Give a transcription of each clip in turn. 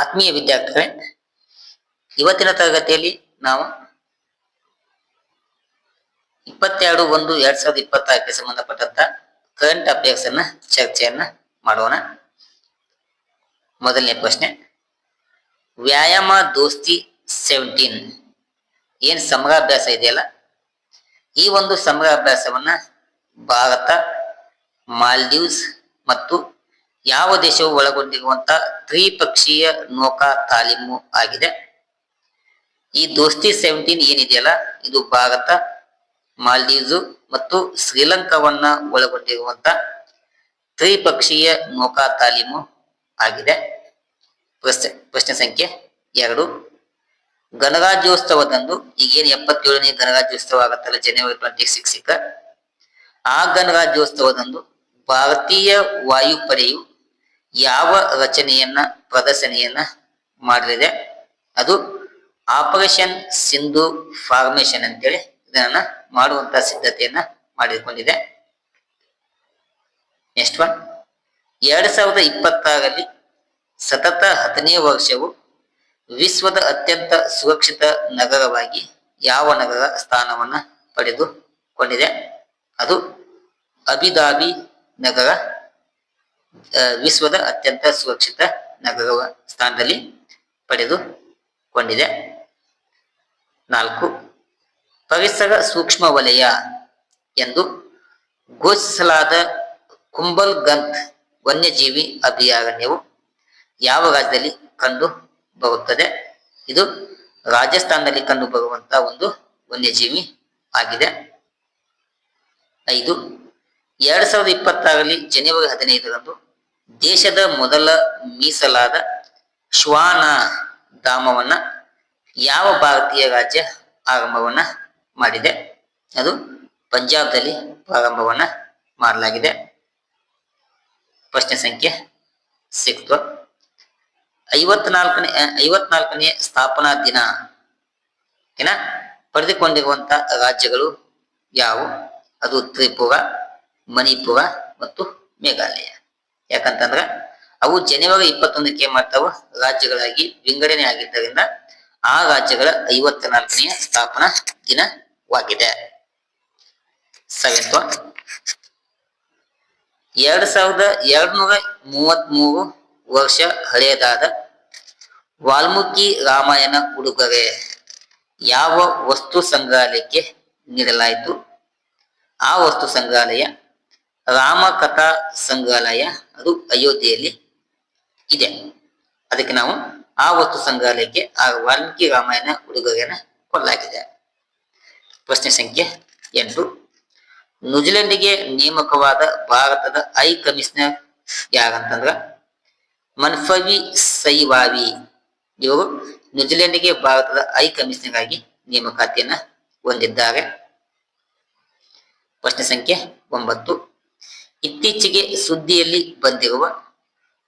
ಆತ್ಮೀಯ ವಿದ್ಯಾರ್ಥಿಗಳೇ, ಇವತ್ತಿನ ತರಗತಿಯಲ್ಲಿ ನಾವು ಇಪ್ಪತ್ತೆರಡು ಒಂದು ಎರಡ್ ಸಾವಿರದ ಇಪ್ಪತ್ತಾರಕ್ಕೆ ಸಂಬಂಧಪಟ್ಟಂತ ಕರೆಂಟ್ ಅಫೇರ್ಸ್ ಅನ್ನ ಚರ್ಚೆಯನ್ನ ಮಾಡೋಣ. ಮೊದಲನೇ ಪ್ರಶ್ನೆ, ವ್ಯಾಯಾಮ ದೋಸ್ತಿ ಸೆವೆಂಟೀನ್ ಏನ್ ಸಮರಾಭ್ಯಾಸ ಇದೆಯಲ್ಲ? ಈ ಒಂದು ಸಮರಾಭ್ಯಾಸವನ್ನ ಭಾರತ ಮಾಲ್ದೀವ್ಸ್ ಮತ್ತು ಯಾವ ದೇಶವು ಒಳಗೊಂಡಿರುವಂತ ತ್ರಿಪಕ್ಷೀಯ ನೌಕಾ ತಾಲೀಮು ಆಗಿದೆ? ಈ ದೋಸ್ತಿ ಸೆವೆಂಟೀನ್ ಏನಿದೆಯಲ್ಲ, ಇದು ಭಾರತ, ಮಾಲ್ದೀವ್ಸ್ ಮತ್ತು ಶ್ರೀಲಂಕಾವನ್ನ ಒಳಗೊಂಡಿರುವಂತ ತ್ರಿಪಕ್ಷೀಯ ನೌಕಾ ತಾಲೀಮು ಆಗಿದೆ. ಪ್ರಶ್ನೆ ಪ್ರಶ್ನೆ ಸಂಖ್ಯೆ ಎರಡು. ಗಣರಾಜ್ಯೋತ್ಸವದಂದು ಈಗೇನು ಎಪ್ಪತ್ತೇಳನೇ ಗಣರಾಜ್ಯೋತ್ಸವ ಆಗತ್ತಲ್ಲ ಜನವರಿ ಟ್ವೆಂಟಿ ಸಿಕ್ಸ್ ಆ ಗಣರಾಜ್ಯೋತ್ಸವದಂದು ಭಾರತೀಯ ವಾಯುಪಡೆಯು ಯಾವ ರಚನೆಯನ್ನ, ಪ್ರದರ್ಶನೆಯನ್ನ ಮಾಡಲಿದೆ ಅದು ಆಪರೇಷನ್ ಸಿಂಧು ಫಾರ್ಮೇಶನ್ ಅಂತೇಳಿ ಇದನ್ನ ಮಾಡುವಂತ ಸಿದ್ಧತೆಯನ್ನ ಮಾಡಿಕೊಂಡಿದೆ. ನೆಕ್ಸ್ಟ್ ಒನ್ ಎರಡ್ ಸಾವಿರದ ಇಪ್ಪತ್ತಾರಲ್ಲಿ ಸತತ ಹತ್ತನೇ ವರ್ಷವು ವಿಶ್ವದ ಅತ್ಯಂತ ಸುರಕ್ಷಿತ ನಗರವಾಗಿ ಯಾವ ನಗರ ಸ್ಥಾನವನ್ನ ಪಡೆದುಕೊಂಡಿದೆ. ಅದು ಅಬಿದಾಬಿ ನಗರ ವಿಶ್ವದ ಅತ್ಯಂತ ಸುರಕ್ಷಿತ ನಗರ ಸ್ಥಾನದಲ್ಲಿ ಪಡೆದುಕೊಂಡಿದೆ ನಾಲ್ಕು, ಪರಿಸರ ಸೂಕ್ಷ್ಮ ವಲಯ ಎಂದು ಘೋಷಿಸಲಾದ ಕುಂಬಲ್ ಗಂತ್ ವನ್ಯಜೀವಿ ಅಭಯಾರಣ್ಯವು ಯಾವ ರಾಜ್ಯದಲ್ಲಿ ಕಂಡು ಬರುತ್ತದೆ? ಇದು ರಾಜಸ್ಥಾನದಲ್ಲಿ ಕಂಡು ಬರುವಂತಹ ಒಂದು ವನ್ಯಜೀವಿ ಆಗಿದೆ. ಐದು ಎರಡ್ ಸಾವಿರದ ಇಪ್ಪತ್ತಾರರಲ್ಲಿ ಜನವರಿ ಹದಿನೈದರಂದು ದೇಶದ ಮೊದಲ ಮೀಸಲಾದ ಶ್ವಾನ ಧಾಮವನ್ನ ಯಾವ ಭಾರತೀಯ ರಾಜ್ಯ ಆರಂಭವನ್ನ ಮಾಡಿದೆ. ಅದು ಪಂಜಾಬ್ದಲ್ಲಿ ಪ್ರಾರಂಭವನ್ನ ಮಾಡಲಾಗಿದೆ. ಪ್ರಶ್ನೆ ಸಂಖ್ಯೆ ಸಿಕ್ತು. ಐವತ್ನಾಲ್ಕನೇ ಐವತ್ನಾಲ್ಕನೇ ಸ್ಥಾಪನಾ ದಿನ ಏನ? ಪಡೆದುಕೊಂಡಿರುವಂತ ರಾಜ್ಯಗಳು ಯಾವುವು? ಅದು ತ್ರಿಪುರ ಮಣಿಪುರ ಮತ್ತು ಮೇಘಾಲಯ. ಯಾಕಂತಂದ್ರ ಅವು ಜನವರಿ ಇಪ್ಪತ್ತೊಂದಕ್ಕೆ ಏನ್ ರಾಜ್ಯಗಳಾಗಿ ವಿಂಗಡಣೆ ಆಗಿದ್ದರಿಂದ ಆ ರಾಜ್ಯಗಳ ಐವತ್ನಾಲ್ಕನೆಯ ಸ್ಥಾಪನಾ ದಿನವಾಗಿದೆ ಸವಿತ್ವ. ಎರಡ್ ಸಾವಿರದ ಎರಡ್ನೂರ ಮೂವತ್ತ್ ಮೂರು ವರ್ಷ ಹಳೆಯದಾದ ವಾಲ್ಮೀಕಿ ರಾಮಾಯಣ ಉಡುಗೊರೆ ಯಾವ ವಸ್ತು ಸಂಗ್ರಹಾಲಯಕ್ಕೆ ನೀಡಲಾಯಿತು? ಆ ವಸ್ತು ಸಂಗ್ರಹಾಲಯ ರಾಮಕಥಾ ಸಂಗ್ರಹಾಲಯ ಅದು ಅಯೋಧ್ಯೆಯಲ್ಲಿ ಇದೆ. ಅದಕ್ಕೆ ನಾವು ಆ ವಸ್ತು ಸಂಗ್ರಹಾಲಯಕ್ಕೆ ಆ ವಾಲ್ಮೀಕಿ ರಾಮಾಯಣ ಉಡುಗೊರೆಯನ್ನು ಕೊಡಲಾಗಿದೆ. ಪ್ರಶ್ನೆ ಸಂಖ್ಯೆ ಎಂಟು. ನ್ಯೂಜಿಲೆಂಡ್ಗೆ ನೇಮಕವಾದ ಭಾರತದ ಐ ಕಮಿಷನರ್ ಯಾರಂತಂದ್ರ ಮನ್ಫವಿ ಸೈವಾವಿ. ಇವರು ನ್ಯೂಜಿಲೆಂಡ್ಗೆ ಭಾರತದ ಹೈ ಕಮಿಷನರ್ ಆಗಿ ನೇಮಕಾತಿಯನ್ನ ಹೊಂದಿದ್ದಾರೆ. ಪ್ರಶ್ನೆ ಸಂಖ್ಯೆ ಒಂಬತ್ತು. ಇತ್ತೀಚೆಗೆ ಸುದ್ದಿಯಲ್ಲಿ ಬಂದಿರುವ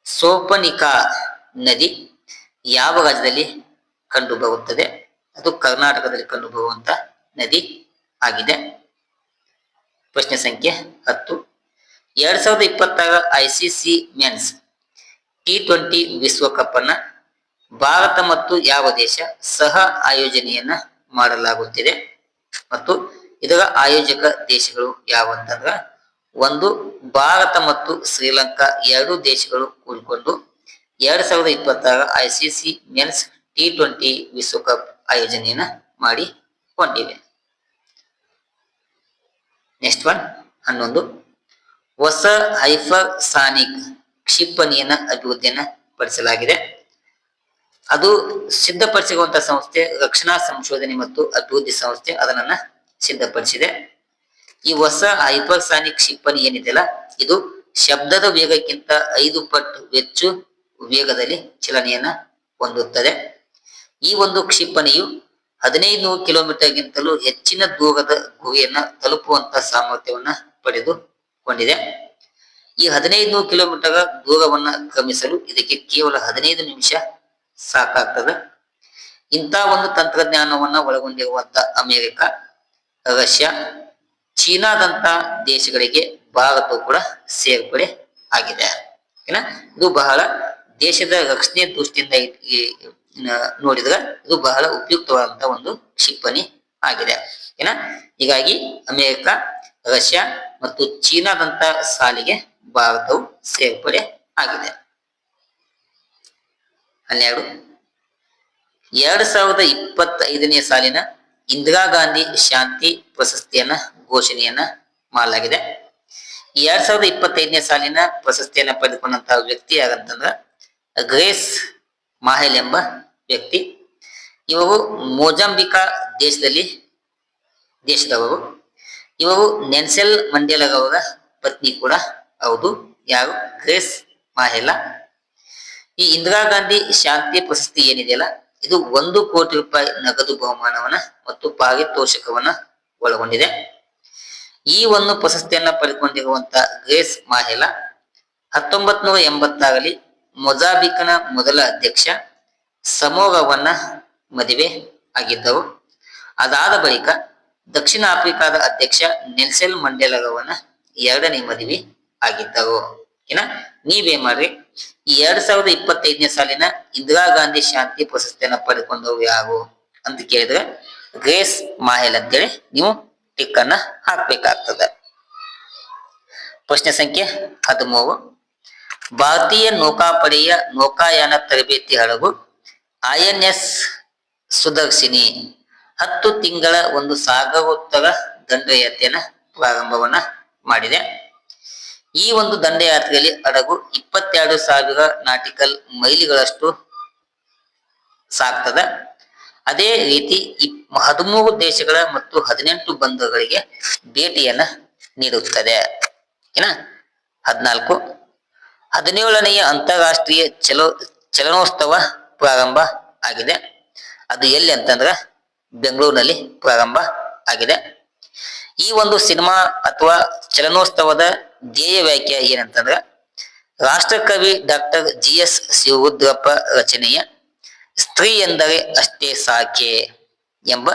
ಸೋಪನಿಕಾ ನದಿ ಯಾವ ರಾಜ್ಯದಲ್ಲಿ ಕಂಡು ಬರುತ್ತದೆ? ಅದು ಕರ್ನಾಟಕದಲ್ಲಿ ಕಂಡು ಬರುವಂತ ನದಿ ಆಗಿದೆ. ಪ್ರಶ್ನೆ ಸಂಖ್ಯೆ ಹತ್ತು. ಎರಡ್ ಸಾವಿರದ ಇಪ್ಪತ್ತಾರ ಐಸಿಸಿ ಮೆನ್ಸ್ ಟಿ ಟ್ವೆಂಟಿ ವಿಶ್ವಕಪ್ ಅನ್ನ ಭಾರತ ಮತ್ತು ಯಾವ ದೇಶ ಸಹ ಆಯೋಜನೆಯನ್ನ ಮಾಡಲಾಗುತ್ತಿದೆ ಮತ್ತು ಇದರ ಆಯೋಜಕ ದೇಶಗಳು ಯಾವಂತಂದ್ರ ಒಂದು ಭಾರತ ಮತ್ತು ಶ್ರೀಲಂಕಾ ಎರಡು ದೇಶಗಳು ಕೂಡಿಕೊಂಡು ಎರಡ್ ಸಾವಿರದ ಇಪ್ಪತ್ತಾರ ಐಸಿಸಿ ಮೆನ್ಸ್ ಟಿ ಟ್ವೆಂಟಿ ವಿಶ್ವಕಪ್ ಆಯೋಜನೆಯನ್ನ ಮಾಡಿಕೊಂಡಿವೆ ನೆಕ್ಸ್ಟ್ ಒನ್ ಹನ್ನೊಂದು. ಹೊಸ ಹೈಫರ್ ಸಾನಿಕ್ ಕ್ಷಿಪಣಿಯನ್ನ ಅಭಿವೃದ್ಧಿಯನ್ನ ಪಡಿಸಲಾಗಿದೆ. ಅದು ಸಿದ್ಧಪಡಿಸಿರುವಂತಹ ಸಂಸ್ಥೆ ರಕ್ಷಣಾ ಸಂಶೋಧನೆ ಮತ್ತು ಅಭಿವೃದ್ಧಿ ಸಂಸ್ಥೆ ಅದನ್ನ ಸಿದ್ಧಪಡಿಸಿದೆ. ಈ ಹೊಸ ಹೈಪರ್ಸಾನಿಕ್ ಕ್ಷಿಪಣಿ ಏನಿದೆಯಲ್ಲ, ಇದು ಶಬ್ದದ ವೇಗಕ್ಕಿಂತ ಐದು ಪಟ್ಟು ಹೆಚ್ಚು ವೇಗದಲ್ಲಿ ಚಲನೆಯನ್ನ ಹೊಂದುತ್ತದೆ. ಈ ಒಂದು ಕ್ಷಿಪಣಿಯು ಹದಿನೈದು ಕಿಲೋಮೀಟರ್ಗಿಂತಲೂ ಹೆಚ್ಚಿನ ದೂರದ ಗುರಿಯನ್ನ ತಲುಪುವಂತ ಸಾಮರ್ಥ್ಯವನ್ನ ಪಡೆದುಕೊಂಡಿದೆ ಈ ಹದಿನೈದು ಕಿಲೋಮೀಟರ್ ದೂರವನ್ನ ಕ್ರಮಿಸಲು ಇದಕ್ಕೆ ಕೇವಲ ಹದಿನೈದು ನಿಮಿಷ ಸಾಕಾಗ್ತದೆ. ಇಂಥ ಒಂದು ತಂತ್ರಜ್ಞಾನವನ್ನ ಒಳಗೊಂಡಿರುವಂತ ಅಮೆರಿಕ, ರಷ್ಯಾ ಚೀನಾದಂತ ದೇಶಗಳಿಗೆ ಭಾರತವು ಕೂಡ ಸೇರ್ಪಡೆ ಆಗಿದೆ. ಓಕೆನಾ? ಇದು ಬಹಳ ದೇಶದ ರಕ್ಷಣೆ ದೃಷ್ಟಿಯಿಂದ ನೋಡಿದ್ರೆ ಇದು ಬಹಳ ಉಪಯುಕ್ತವಾದಂತಹ ಒಂದು ಕ್ಷಿಪಣಿ ಆಗಿದೆ. ಏನ ಹೀಗಾಗಿ ಅಮೆರಿಕ, ರಷ್ಯಾ ಮತ್ತು ಚೀನಾದಂತ ಸಾಲಿಗೆ ಭಾರತವು ಸೇರ್ಪಡೆ ಆಗಿದೆ. ಹನ್ನೆರಡು. ಎರಡ್ ಸಾವಿರದ ಇಪ್ಪತ್ತೈದನೇ ಸಾಲಿನ ಇಂದಿರಾ ಗಾಂಧಿ ಶಾಂತಿ ಪ್ರಶಸ್ತಿಯನ್ನ ಘೋಷಣೆಯನ್ನ ಮಾಡಲಾಗಿದೆ. ಎರಡ್ ಸಾವಿರದ ಇಪ್ಪತ್ತೈದನೇ ಸಾಲಿನ ಪ್ರಶಸ್ತಿಯನ್ನ ಪಡೆದುಕೊಂಡಂತಹ ವ್ಯಕ್ತಿ ಯಾರಂತಂದ್ರ ಗ್ರೇಸ್ ಮಾಹೆಲ್ ಎಂಬ ವ್ಯಕ್ತಿ. ಇವರು ಮೊಜಾಂಬಿಕಾ ದೇಶದಲ್ಲಿ ದೇಶದವರು. ಇವರು ನೆನ್ಸೆಲ್ ಮಂಡೇಲರವರ ಪತ್ನಿ ಕೂಡ ಹೌದು. ಯಾರು? ಗ್ರೇಸ್ ಮಾಹೆಲಾ. ಈ ಇಂದಿರಾ ಗಾಂಧಿ ಶಾಂತಿ ಪ್ರಶಸ್ತಿ ಏನಿದೆಯಲ್ಲ, ಇದು ಒಂದು ಕೋಟಿ ರೂಪಾಯಿ ನಗದು ಬಹುಮಾನವನ್ನ ಮತ್ತು ಪಾರಿತೋಷಕವನ್ನ ಒಳಗೊಂಡಿದೆ. ಈ ಒಂದು ಪ್ರಶಸ್ತಿಯನ್ನ ಪಡೆದುಕೊಂಡಿರುವಂತ ಗ್ರೇಸ್ ಮಾಹೆಲಾ ಹತ್ತೊಂಬತ್ ನೂರ ಎಂಬತ್ತಾರಲ್ಲಿ ಮೊಜಾಬಿಕನ ಮೊದಲ ಅಧ್ಯಕ್ಷ ಸಮೋರವನ್ನ ಮದುವೆ ಆಗಿದ್ದವು. ಅದಾದ ಬಳಿಕ ದಕ್ಷಿಣ ಆಫ್ರಿಕಾದ ಅಧ್ಯಕ್ಷ ನೆಲ್ಸೆಲ್ ಮಂಡೇಲರವನ್ನ ಎರಡನೇ ಮದುವೆ ಆಗಿದ್ದವು. ಏನ? ನೀವೇ ಮಾಡ್ರಿ. ಈ ಎರಡ್ ಸಾವಿರದ ಇಪ್ಪತ್ತೈದನೇ ಸಾಲಿನ ಇಂದಿರಾ ಗಾಂಧಿ ಶಾಂತಿ ಪ್ರಶಸ್ತಿಯನ್ನ ಪಡೆದುಕೊಂಡವು ಯಾರು ಅಂತ ಕೇಳಿದ್ರೆ ಗ್ರೇಸ್ ಮಾಹೆಲ್ ಅಂತೇಳಿ ನೀವು ಟಿಕ್ ಅನ್ನ ಹಾಕ್ಬೇಕಾಗ್ತದೆ. ಪ್ರಶ್ನೆ ಸಂಖ್ಯೆ ಹದಿಮೂರು. ಭಾರತೀಯ ನೌಕಾಪಡೆಯ ನೌಕಾಯಾನ ತರಬೇತಿ ಹಡಗು ಐ ಎನ್ ಎಸ್ ಸುದರ್ಶಿನಿ. ಹತ್ತು ತಿಂಗಳ ಒಂದು ಸಾಗರೋತ್ತರ ದಂಡಯಾತ್ರೆಯನ್ನ ಪ್ರಾರಂಭವನ್ನ ಮಾಡಿದೆ. ಈ ಒಂದು ದಂಡಯಾತ್ರೆಯಲ್ಲಿ ಹಡಗು ಇಪ್ಪತ್ತೆರಡು ಸಾವಿರ ನಾಟಿಕಲ್ ಮೈಲಿಗಳಷ್ಟು ಸಾಗ್ತದ. ಅದೇ ರೀತಿ ಹದಿಮೂರು ದೇಶಗಳ ಮತ್ತು ಹದಿನೆಂಟು ಬಂಧುಗಳಿಗೆ ಭೇಟಿಯನ್ನ ನೀಡುತ್ತದೆ. ಏನ? ಹದಿನಾಲ್ಕು. ಹದಿನೇಳನೆಯ ಅಂತಾರಾಷ್ಟ್ರೀಯ ಚಲೋ, ಚಲನೋತ್ಸವ ಪ್ರಾರಂಭ ಆಗಿದೆ. ಅದು ಎಲ್ಲಿ ಅಂತಂದ್ರೆ ಬೆಂಗಳೂರಿನಲ್ಲಿ ಪ್ರಾರಂಭ ಆಗಿದೆ. ಈ ಒಂದು ಸಿನಿಮಾ ಅಥವಾ ಚಲನೋತ್ಸವದ ಧ್ಯೇಯ ವ್ಯಾಖ್ಯ ಏನಂತಂದ್ರ, ರಾಷ್ಟ್ರಕವಿ ಡಾಕ್ಟರ್ ಜಿ ಎಸ್ ಶಿವರುದ್ರಪ್ಪ ರಚನೆಯ ಸ್ತ್ರೀ ಎಂದರೆ ಅಷ್ಟೇ ಸಾಕೆ ಎಂಬ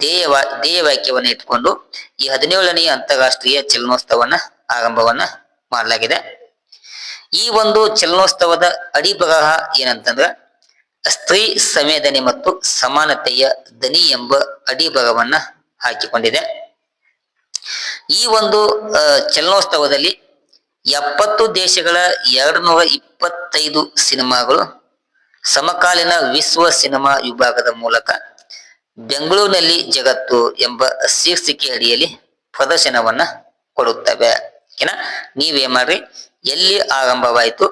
ಧ್ಯೇಯವಾ ಧ್ಯೇಯವಾಕ್ಯವನ್ನು ಧ್ಯೇಯ ವಾಕ್ಯವನ್ನು ಇಟ್ಕೊಂಡು ಈ ಹದಿನೇಳನೆಯ ಅಂತಾರಾಷ್ಟ್ರೀಯ ಚಲನೋತ್ಸವನ ಆರಂಭವನ್ನ ಮಾಡಲಾಗಿದೆ. ಈ ಒಂದು ಚಲನೋತ್ಸವದ ಅಡಿಬರಹ ಏನಂತಂದ್ರ ಸ್ತ್ರೀ ಸಂವೇದನೆ ಮತ್ತು ಸಮಾನತೆಯ ದನಿ ಎಂಬ ಅಡಿಬರವನ್ನ ಹಾಕಿಕೊಂಡಿದೆ. ಈ ಒಂದು ಚಲನೋತ್ಸವದಲ್ಲಿ ಎಪ್ಪತ್ತು ದೇಶಗಳ ಎರಡು ನೂರ ಇಪ್ಪತ್ತೈದು ಸಿನಿಮಾಗಳು ಸಮಕಾಲೀನ ವಿಶ್ವ ಸಿನಿಮಾ ವಿಭಾಗದ ಮೂಲಕ ಬೆಂಗಳೂರಿನಲ್ಲಿ ಜಗತ್ತು ಎಂಬ ಶೀರ್ಷಿಕೆ ಅಡಿಯಲ್ಲಿ ಪ್ರದರ್ಶನವನ್ನ ಕೊಡುತ್ತವೆ. ಏನ ನೀವೇನ್ ಮಾಡ್ರಿ. ಎಲ್ಲಿ ಆರಂಭವಾಯಿತು?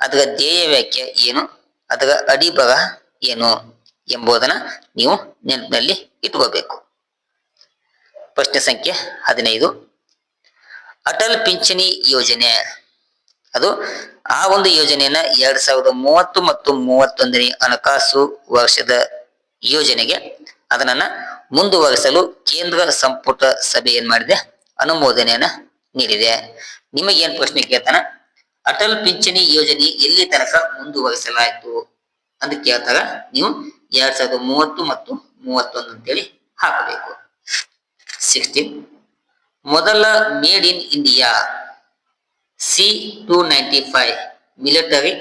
ಅದರ ಧ್ಯೇಯ ವ್ಯಾಖ್ಯೆ ಏನು? ಅದರ ಅಡಿಭಾಗ ಏನು ಎಂಬುದನ್ನ ನೀವು ನೆನಪಿನಲ್ಲಿ ಇಟ್ಕೋಬೇಕು. ಪ್ರಶ್ನೆ ಸಂಖ್ಯೆ ಹದಿನೈದು. ಅಟಲ್ ಪಿಂಚಣಿ ಯೋಜನೆ. ಅದು ಆ ಒಂದು ಯೋಜನೆಯನ್ನ ಎರಡ್ ಸಾವಿರದ ಮೂವತ್ತು ಮತ್ತು ಮೂವತ್ತೊಂದನೇ ಹಣಕಾಸು ವರ್ಷದ ಯೋಜನೆಗೆ ಅದನ್ನ ಮುಂದುವರಿಸಲು ಕೇಂದ್ರ ಸಂಪುಟ ಸಭೆ ಏನ್ ಮಾಡಿದೆ? ಅನುಮೋದನೆಯನ್ನ ನೀಡಿದೆ. ನಿಮಗೇನ್ ಪ್ರಶ್ನೆ ಕೇಳ್ತಾನ? ಅಟಲ್ ಪಿಂಚಣಿ ಯೋಜನೆ ಎಲ್ಲಿ ತನಕ ಮುಂದುವರಿಸಲಾಯಿತು ಅಂತ ಕೇಳ್ತಾರ ನೀವು ಎರಡ್ ಸಾವಿರದ ಮೂವತ್ತು ಮತ್ತು ಮೂವತ್ತೊಂದು ಅಂತೇಳಿ ಹಾಕಬೇಕು. ಸಿಕ್ಸ್ಟೀನ್ ಮೊದಲ made in India C two ninety five military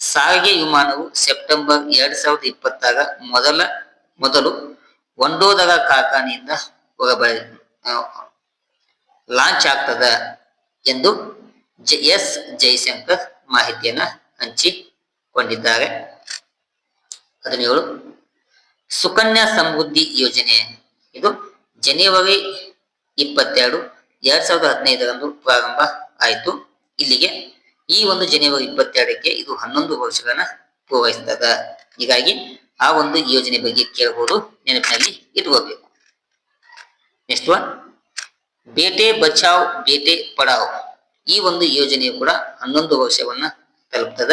ಸಾರಿಗೆ ವಿಮಾನವು ಸೆಪ್ಟೆಂಬರ್ ಎರಡ್ ಸಾವಿರದ ಇಪ್ಪತ್ತಾಗ ಮೊದಲ, ಮೊದಲು ಒಂಡೋದರ ಕಾರ್ಖಾನೆಯಿಂದ ಹೊರಬ ಲಾಂಚ್ ಆಗ್ತದ ಎಂದು ಎಸ್ ಜೈಶಂಕರ್ ಮಾಹಿತಿಯನ್ನ ಹಂಚಿಕೊಂಡಿದ್ದಾರೆ. ಹದಿನೇಳು, ಸುಕನ್ಯಾ ಸಮೃದ್ಧಿ ಯೋಜನೆ. ಇದು ಜನವರಿ ಇಪ್ಪತ್ತೆರಡು, ಎರಡ್ ಸಾವಿರದ ಹದಿನೈದರಂದು ಪ್ರಾರಂಭ ಆಯಿತು. ಇಲ್ಲಿಗೆ ಈ ಒಂದು ಜನವರಿ ಇಪ್ಪತ್ತೆರಡಕ್ಕೆ ಇದು ಹನ್ನೊಂದು ವರ್ಷಗಳನ್ನ ಪೂರೈಸ್ತದ. ಹೀಗಾಗಿ ಆ ಒಂದು ಯೋಜನೆ ಬಗ್ಗೆ ಕೇಳಬಹುದು ನೆನಪಿನಲ್ಲಿ ಇಟ್ಕೋಬೇಕು. ನೆಕ್ಸ್ಟ್ ಒನ್ ಬೇಟೆ ಬಚಾವ್, ಬೇಟೆ ಪಡಾವ್. ಈ ಒಂದು ಯೋಜನೆಯು ಕೂಡ ಹನ್ನೊಂದು ವರ್ಷವನ್ನ ತಲುಪ್ತದ.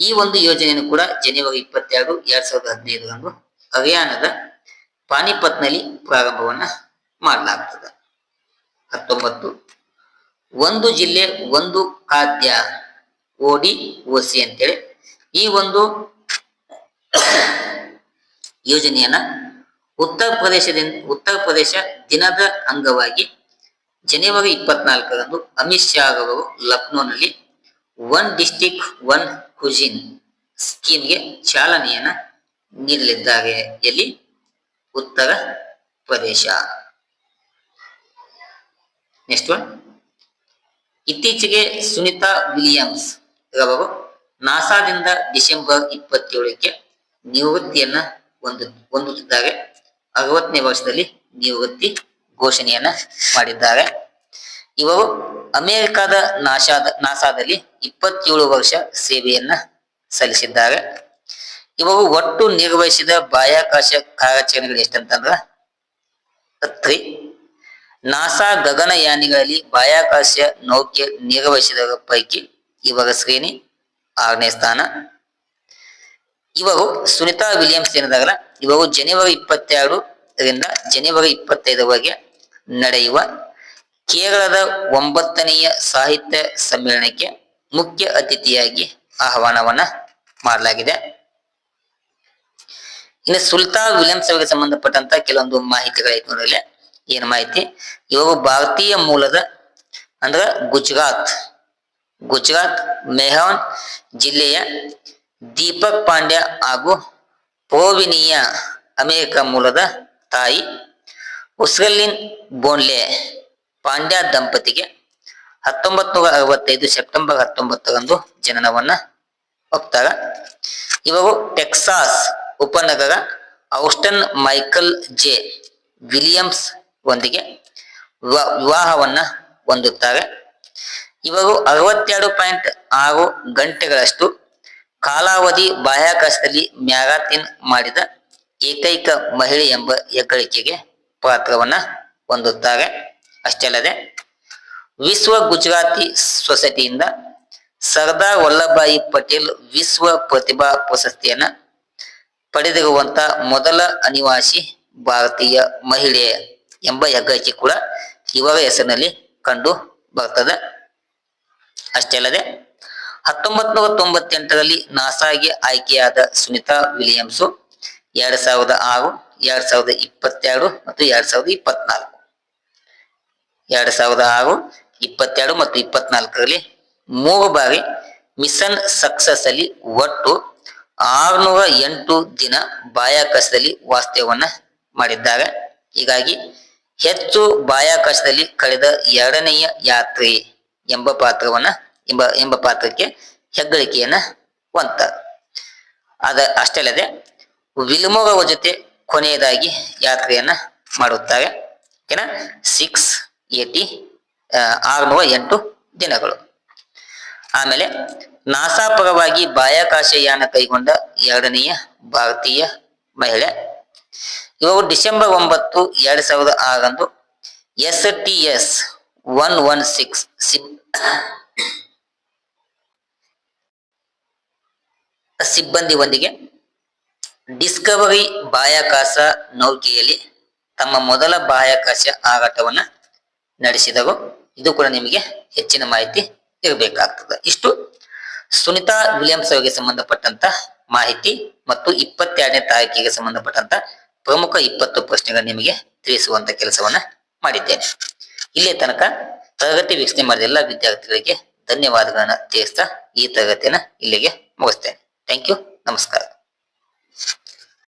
ಈ ಒಂದು ಯೋಜನೆಯನ್ನು ಕೂಡ ಜನವರಿ ಇಪ್ಪತ್ತೆರಡು ಎರಡ್ ಸಾವಿರದ ಹದಿನೈದರಂದು ಹರಿಯಾಣದ ಪಾನಿಪತ್ನಲ್ಲಿ ಪ್ರಾರಂಭವನ್ನ ಮಾಡಲಾಗ್ತದೆ. ಹತ್ತೊಂಬತ್ತು ಒಂದು ಜಿಲ್ಲೆ, ಒಂದು ಖಾದ್ಯ ಓಡಿ ಓಸಿ ಅಂತೇಳಿ ಈ ಒಂದು ಯೋಜನೆಯನ್ನ ಉತ್ತರ ಪ್ರದೇಶದಿಂದ, ಉತ್ತರ ಪ್ರದೇಶ ದಿನದ ಅಂಗವಾಗಿ ಜನವರಿ ಇಪ್ಪತ್ನಾಲ್ಕರಂದು ಅಮಿತ್ ಶಾ ಅವರು ಲಕ್ನೋನಲ್ಲಿ ಒನ್ ಡಿಸ್ಟಿಕ್ ಒನ್ ಕುಜಿನ್ ಸ್ಕೀಮ್ಗೆ ಚಾಲನೆಯನ್ನ ನೀಡಲಿದ್ದಾರೆ. ಎಲ್ಲಿ? ಉತ್ತರ ಪ್ರದೇಶ. Next one. ಇತ್ತೀಚೆಗೆ ಸುನಿತಾ ವಿಲಿಯಮ್ಸ್. ಇವರು ನಾಸಾದಿಂದ ಡಿಸೆಂಬರ್ ಇಪ್ಪತ್ತೇಳಕ್ಕೆ ನಿವೃತ್ತಿಯನ್ನ ಹೊಂದು ಹೊಂದುತ್ತಿದ್ದಾರೆ. ಅರವತ್ತನೇ ವರ್ಷದಲ್ಲಿ ನಿವೃತ್ತಿ ಘೋಷಣೆಯನ್ನ ಮಾಡಿದ್ದಾರೆ. ಇವರು ಅಮೆರಿಕದ ನಾಸಾದ ನಾಸಾದಲ್ಲಿ ಇಪ್ಪತ್ತೇಳು ವರ್ಷ ಸೇವೆಯನ್ನ ಸಲ್ಲಿಸಿದ್ದಾರೆ. ಇವರು ಒಟ್ಟು ನಿರ್ವಹಿಸಿದ ಬಾಹ್ಯಾಕಾಶ ಕಾರ್ಯಾಚರಣೆಗಳು ಎಷ್ಟಂತಂದ್ರ ತ್ರೀ ನಾಸಾ ಗಗನಯಾನಿಗಳಲ್ಲಿ ಬಾಹ್ಯಾಕಾಶ ನೌಕೆ ನಿರ್ವಹಿಸಿದ ಪೈಕಿ ಇವರ ಶ್ರೇಣಿ ಆರನೇ ಸ್ಥಾನ. ಇವರು ಸುನಿತಾ ವಿಲಿಯಮ್ಸ್ ಏನಿದಾಗಲ್ಲ ಇವರು ಜನವರಿ ಇಪ್ಪತ್ತೆರಡು ರಿಂದ ಜನವರಿ ಇಪ್ಪತ್ತೈದರವರೆಗೆ ನಡೆಯುವ ಕೇರಳದ ಒಂಬತ್ತನೆಯ ಸಾಹಿತ್ಯ ಸಮ್ಮೇಳನಕ್ಕೆ ಮುಖ್ಯ ಅತಿಥಿಯಾಗಿ ಆಹ್ವಾನವನ್ನ ಮಾಡಲಾಗಿದೆ. ಇನ್ನು ಸುಲ್ತಾ ವಿಲಿಯಮ್ಸ್ ಅವರಿಗೆ ಸಂಬಂಧಪಟ್ಟಂತ ಕೆಲವೊಂದು ಮಾಹಿತಿಗಳಾಯ್ತು ನೋಡಲಿ ಏನು ಮಾಹಿತಿ? ಇವರು ಭಾರತೀಯ ಮೂಲದ ಅಂದ್ರ ಗುಜರಾತ್. ಗುಜರಾತ್ ಮೆಹಾನ್ ಜಿಲ್ಲೆಯ ದೀಪಕ್ ಪಾಂಡ್ಯ ಹಾಗೂ ಪೋವಿನಿಯ ಅಮೆರಿಕ ಮೂಲದ ತಾಯಿ ಉಸ್ರಲಿನ್ ಬೋನ್ಲೆ ಪಾಂಡ್ಯ ದಂಪತಿಗೆ ಹತ್ತೊಂಬತ್ ನೂರ ಅರವತ್ತೈದು ಸೆಪ್ಟೆಂಬರ್ ಹತ್ತೊಂಬತ್ತರಂದು ಜನನವನ್ನ ಹೋಗ್ತಾರ ಇವರು ಟೆಕ್ಸಾಸ್ ಉಪನಗರ ಔಸ್ಟನ್ ಮೈಕಲ್ ಜೆ ವಿಲಿಯಮ್ಸ್ ಒಂದಿಗೆ ವಿವಾ- ವಿವಾಹವನ್ನ ಹೊಂದುತ್ತಾರೆ ಇವರು ಅರವತ್ತೆರಡು ಪಾಯಿಂಟ್ ಆರು ಗಂಟೆಗಳಷ್ಟು ಕಾಲಾವಧಿ ಬಾಹ್ಯಾಕಾಶದಲ್ಲಿ ಮ್ಯಾರಾಥಿನ್ ಮಾಡಿದ ಏಕೈಕ ಮಹಿಳೆ ಎಂಬ ಹೆಗ್ಗಳಿಕೆಗೆ ಪಾತ್ರವನ್ನ ಹೊಂದುತ್ತಾರೆ. ಅಷ್ಟೇ ಅಲ್ಲದೆ ವಿಶ್ವ ಗುಜರಾತಿ ಸೊಸೈಟಿಯಿಂದ ಸರ್ದಾರ್ ವಲ್ಲಭಾಯಿ ಪಟೇಲ್ ವಿಶ್ವ ಪ್ರತಿಭಾ ಪ್ರಶಸ್ತಿಯನ್ನ ಪಡೆದಿರುವಂತ ಮೊದಲ ಅನಿವಾಸಿ ಭಾರತೀಯ ಮಹಿಳೆ ಎಂಬ ಹೆಗ್ಗಳಿಕೆ ಕೂಡ ಇವರ ಹೆಸರಿನಲ್ಲಿ ಕಂಡು ಬರ್ತದೆ. ಅಷ್ಟೇ ಅಲ್ಲದೆ ಹತ್ತೊಂಬತ್ ನೂರ ತೊಂಬತ್ತೆಂಟರಲ್ಲಿ ನಾಸಾಗೆ ಆಯ್ಕೆಯಾದ ಸುನಿತಾ ವಿಲಿಯಮ್ಸು ಎರಡ್ ಸಾವಿರದ ಆರು, ಎರಡ್ ಸಾವಿರದ ಇಪ್ಪತ್ತೆರಡು ಮತ್ತು ಎರಡ್ ಸಾವಿರದ ಇಪ್ಪತ್ನಾಲ್ಕು. ಎರಡ್ ಸಾವಿರದ ಆರು, ಇಪ್ಪತ್ತೆರಡು ಮತ್ತು ಇಪ್ಪತ್ನಾಲ್ಕರಲ್ಲಿ ಮೂರು ಬಾರಿ ಮಿಷನ್ ಸಕ್ಸಸ್ ಅಲ್ಲಿ ಒಟ್ಟು ಆರುನೂರ ಎಂಟು ದಿನ ಬಾಹ್ಯಾಕಾಶದಲ್ಲಿ ವಾಸ್ತವ್ಯವನ್ನ ಮಾಡಿದ್ದಾರೆ. ಹೀಗಾಗಿ ಹೆಚ್ಚು ಬಾಹ್ಯಾಕಾಶದಲ್ಲಿ ಕಳೆದ ಎರಡನೆಯ ಯಾತ್ರೆ ಎಂಬ ಪಾತ್ರವನ್ನ, ಎಂಬ ಎಂಬ ಪಾತ್ರಕ್ಕೆ ಹೆಗ್ಗಳಿಕೆಯನ್ನ ಹೊಂತ ಅದ ಅಷ್ಟೇ ಅಲ್ಲದೆ ವಿಲ್ಮೋಗ ಜೊತೆ ಕೊನೆಯದಾಗಿ ಯಾತ್ರೆಯನ್ನ ಮಾಡುತ್ತಾರೆ ಓಕೆನಾ ಸಿಕ್ಸ್ ಏಟಿ ಆರುನೂರ ಎಂಟು ದಿನಗಳು. ಆಮೇಲೆ, ನಾಸಾ ಪರವಾಗಿ ಕೈಗೊಂಡ ಎರಡನೆಯ ಭಾರತೀಯ ಮಹಿಳೆ ಇವರು ಡಿಸೆಂಬರ್ ಒಂಬತ್ತು ಎರಡ್ ಸಾವಿರದ ಆರಂದು S T S one one six ಸಿಬ್ಬಂದಿಯೊಂದಿಗೆ ಡಿಸ್ಕವರಿ ಬಾಹ್ಯಾಕಾಶ ನೌಕೆಯಲ್ಲಿ ತಮ್ಮ ಮೊದಲ ಬಾಹ್ಯಾಕಾಶ ಹಾರಾಟವನ್ನ ನಡೆಸಿದರು ಇದು ಕೂಡ ನಿಮಗೆ ಹೆಚ್ಚಿನ ಮಾಹಿತಿ ಇರಬೇಕಾಗ್ತದೆ. ಇಷ್ಟು ಸುನಿತಾ ವಿಲಿಯಮ್ಸ್ ಅವರಿಗೆ ಸಂಬಂಧಪಟ್ಟಂತ ಮಾಹಿತಿ ಮತ್ತು ಇಪ್ಪತ್ತೆರಡನೇ ತಾರೀಕಿಗೆ ಸಂಬಂಧಪಟ್ಟಂತ ಪ್ರಮುಖ ಇಪ್ಪತ್ತು ಪ್ರಶ್ನೆಗಳು ನಿಮಗೆ ತಿಳಿಸುವಂತ ಕೆಲಸವನ್ನ ಮಾಡಿದ್ದೇನೆ. ಇಲ್ಲೇ ತನಕ ತರಗತಿ ವೀಕ್ಷಣೆ ಮಾಡಿದ ಎಲ್ಲ ವಿದ್ಯಾರ್ಥಿಗಳಿಗೆ ಧನ್ಯವಾದಗಳನ್ನ ತಿಳಿಸ್ತಾ ಈ ತರಗತಿಯನ್ನ ಇಲ್ಲಿಗೆ ಮುಗಿಸ್ತೇನೆ. ಥ್ಯಾಂಕ್ ಯು ನಮಸ್ಕಾರ.